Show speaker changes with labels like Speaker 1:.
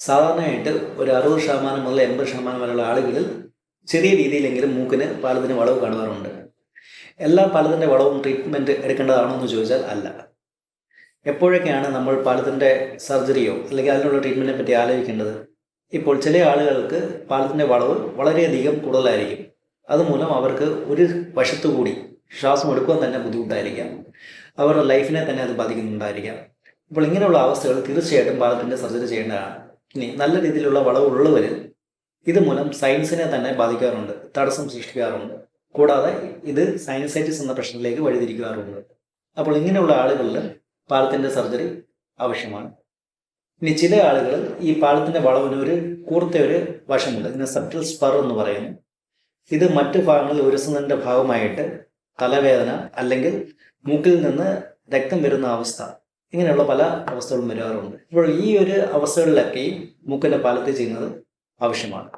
Speaker 1: സാധാരണയായിട്ട് ഒരു അറുപത് ശതമാനം മുതൽ എൺപത് ശതമാനം വരെയുള്ള ആളുകളിൽ ചെറിയ രീതിയിലെങ്കിലും മൂക്കിന് പാലത്തിന് വളവ് കാണുവാറുണ്ട്. എല്ലാ പാലത്തിന്റെ വളവും ട്രീറ്റ്മെന്റ് എടുക്കേണ്ടതാണോ എന്ന് ചോദിച്ചാൽ അല്ല. എപ്പോഴൊക്കെയാണ് നമ്മൾ പാലത്തിന്റെ സർജറിയോ അല്ലെങ്കിൽ അതിനുള്ള ട്രീറ്റ്മെന്റിനെ പറ്റി ആലോചിക്കേണ്ടത്? ഇപ്പോൾ ചില ആളുകൾക്ക് പാലത്തിന്റെ വളവ് വളരെയധികം കൂടുതലായിരിക്കും. അതുമൂലം അവർക്ക് ഒരു വശത്തുകൂടി ശ്വാസം എടുക്കാൻ തന്നെ ബുദ്ധിമുട്ടായിരിക്കാം. അവരുടെ ലൈഫിനെ തന്നെ അത് ബാധിക്കുന്നുണ്ടായിരിക്കാം. അപ്പോൾ ഇങ്ങനെയുള്ള അവസ്ഥകൾ തീർച്ചയായിട്ടും പാലത്തിന്റെ സർജറി ചെയ്യേണ്ടതാണ്. ഇനി നല്ല രീതിയിലുള്ള വളവ് വളവുള്ളവർ ഇതുമൂലം സയൻസിനെ തന്നെ ബാധിക്കാറുണ്ട് തടസ്സം സൃഷ്ടിക്കാറുണ്ട്. കൂടാതെ ഇത് സയൻസൈറ്റിസ് എന്ന പ്രശ്നത്തിലേക്ക് വഴിതിരിക്കാറുണ്ട്. അപ്പോൾ ഇങ്ങനെയുള്ള ആളുകളിൽ പാലത്തിന്റെ സർജറി ആവശ്യമാണ്. ഇനി ചില ആളുകൾ ഈ പാലത്തിന്റെ വളവിന് ഒരു കൂർത്ത ഒരു വശമുണ്ട് ഇതിന് സെപ്റ്റൽ സ്പർ എന്ന് പറയുന്നു. ഇത് മറ്റ് ഭാഗങ്ങളിൽ ഉരസുന്നതിന്റെ ഭാഗമായിട്ട് തലവേദന അല്ലെങ്കിൽ മൂക്കിൽ നിന്ന് രക്തം വരുന്ന അവസ്ഥ ഇങ്ങനെയുള്ള പല അവസ്ഥകളും വരാറുണ്ട്. അപ്പോൾ ഈ ഒരു അവസ്ഥകളിലൊക്കെയും മൂക്കിന്റെ പാലത്തിൽ ചെയ്യുന്നത് ആവശ്യമാണ്.